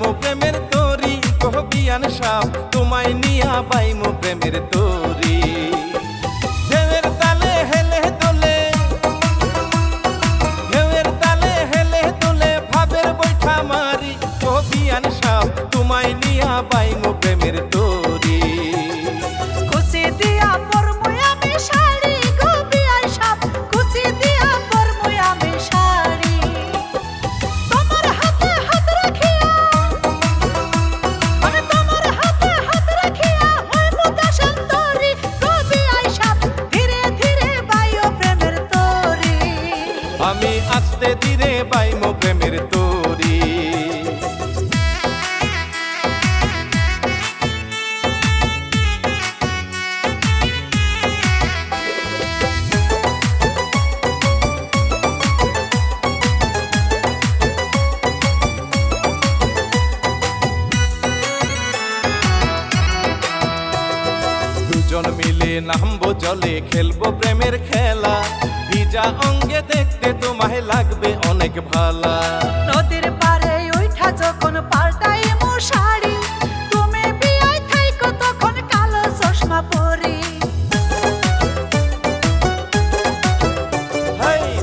বাইমো প্রেমের তরি কহবিয়ান সাপ তোমায় নিয়া বাইমো প্রেমের তরি। মিলে নামবো জলে খেলব প্রেমের খেলা। ভিজা অঙ্গে দেখতে তোমায় লাগবে অনেক ভালা। নদীর পারে ওইঠা যখন পাল্টাই মশারি তুমি বিয়াই থাইকো তখন কালো চশমা পরি।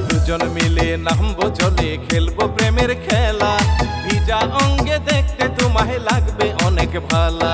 দুজন মিলে নামবো জলে খেলব প্রেমের খেলা। ভিজা অঙ্গে দেখতে তোমায় লাগবে অনেক ভালা।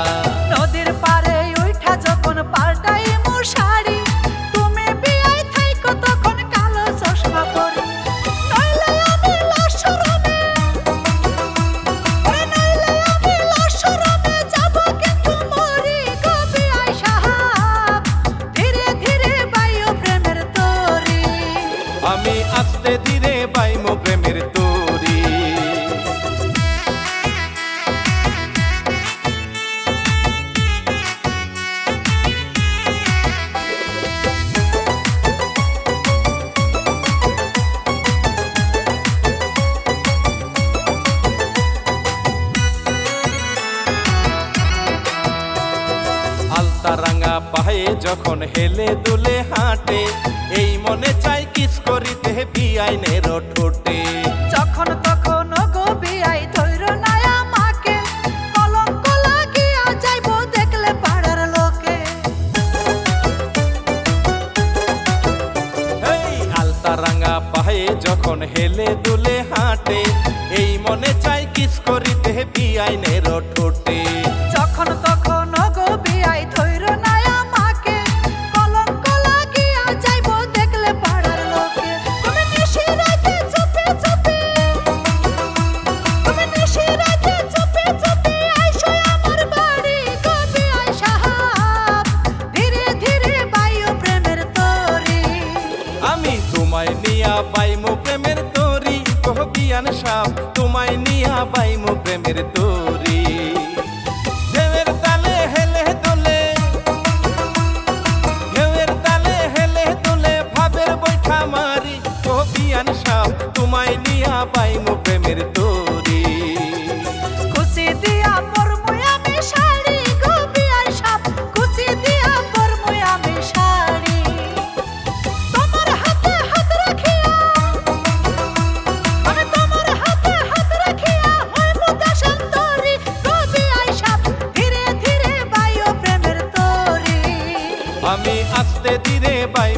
পায়ে যখন হেলে দুলে হাঁটে এই মনে চাই কিস করিতে বিআইনের ঠোঁটে। যখন তখন গো বিয়াই ধৈর্য নাই আমাকে কলঙ্ক লাগিয়া যাইব দেখলে পাড়ার লোকে। এই আলতা রাঙা পায়ে যখন হেলে দুলে হাঁটে এই মনে চাই কিস করিতে বিআইনের ঠোঁটে। আমি তোমায় নিয়া পাইমো প্রেমের তরি। কহবিয়ান সাপ তোমায় নিয়া পাইমো প্রেমের তরি। ঢেউয়ের আমি আস্তে ধীরে বাই